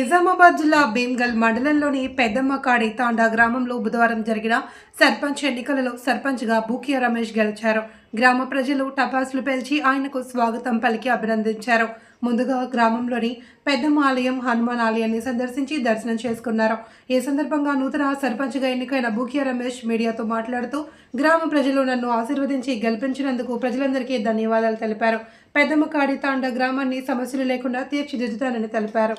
నిజామాబాద్ జిల్లా భీమ్గల్ మండలంలోని పెద్దమ్మకాడి తాండా గ్రామంలో బుధవారం జరిగిన సర్పంచ్ ఎన్నికలలో సర్పంచ్గా భూకియా రమేష్ గెలిచారు. గ్రామ ప్రజలు టపాసులు పేల్చి ఆయనకు స్వాగతం పలికి అభినందించారు. ముందుగా గ్రామంలోని పెద్దమ్మ ఆలయం హనుమాన్ ఆలయాన్ని సందర్శించి దర్శనం చేసుకున్నారు. ఈ సందర్భంగా నూతన సర్పంచ్గా ఎన్నికైన భూకియా రమేష్ మీడియాతో మాట్లాడుతూ గ్రామ ప్రజలు నన్ను ఆశీర్వదించి గెలిపించినందుకు ప్రజలందరికీ ధన్యవాదాలు తెలిపారు. పెద్దమ్మకాడి తాండ గ్రామాన్ని సమస్యలు లేకుండా తీర్చిదిద్దుతానని తెలిపారు.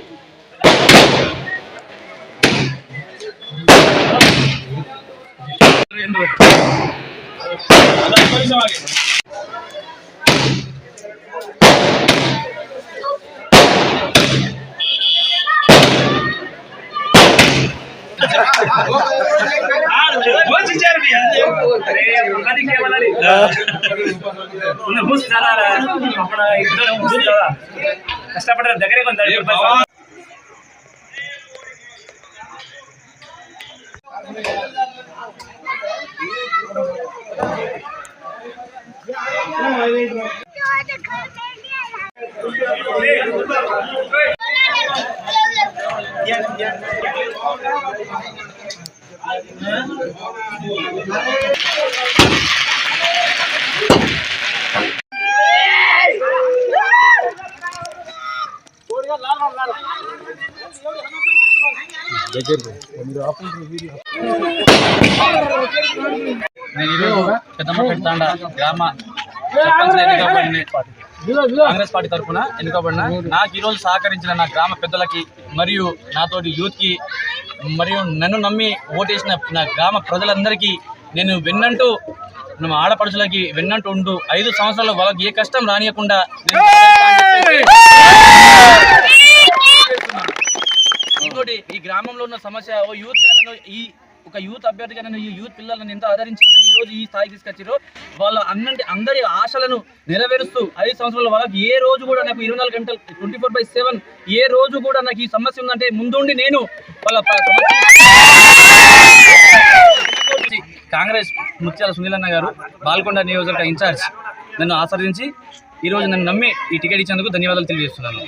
सब आगे ಕಷ್ಟಪಟ್ಟರೆ ದಗರೆ ಬಂದ నేను ఈరోజు పెద్దమ్మపేట తాండా గ్రామ సర్పంచ్ ఎన్నికబడిన కాంగ్రెస్ పార్టీ తరఫున ఎన్నికబడిన నాకు ఈరోజు సహకరించిన నా గ్రామ పెద్దలకి మరియు నాతోటి యూత్కి మరియు నన్ను నమ్మి ఓటేసిన నా గ్రామ ప్రజలందరికీ నేను వెన్నంటూ మన ఆడపడుచులకి వెన్నంటూ ఉంటూ ఐదు సంవత్సరాలు వాళ్ళకి ఏ కష్టం రానియకుండా ఇంకోటి ఈ గ్రామంలో ఉన్న సమస్య ఓ యూత్ ఈ ఒక యూత్ అభ్యర్థిగా నన్ను ఈ యూత్ పిల్లలను ఎంతో ఆదరించి ఈరోజు ఈ రోజు ఈ స్థాయికి తీసుకొచ్చారు వాళ్ళ అన్నంటి అందరి ఆశలను నెరవేరుస్తూ ఐదు సంవత్సరాల వాళ్ళకి ఏ రోజు కూడా నాకు ఇరవై నాలుగు గంటలు ట్వంటీ ఫోర్ బై సెవెన్ ఏ రోజు కూడా నాకు ఈ సమస్య ఉందంటే ముందుండి నేను వాళ్ళ కాంగ్రెస్ ముత్యాల సునీలన్న గారు బాల్కొండ నియోజకవర్గ ఇన్ఛార్జ్ నన్ను ఆశ్రయించి ఈరోజు నన్ను నమ్మి ఈ టికెట్ ఇచ్చేందుకు ధన్యవాదాలు తెలియజేస్తున్నాను.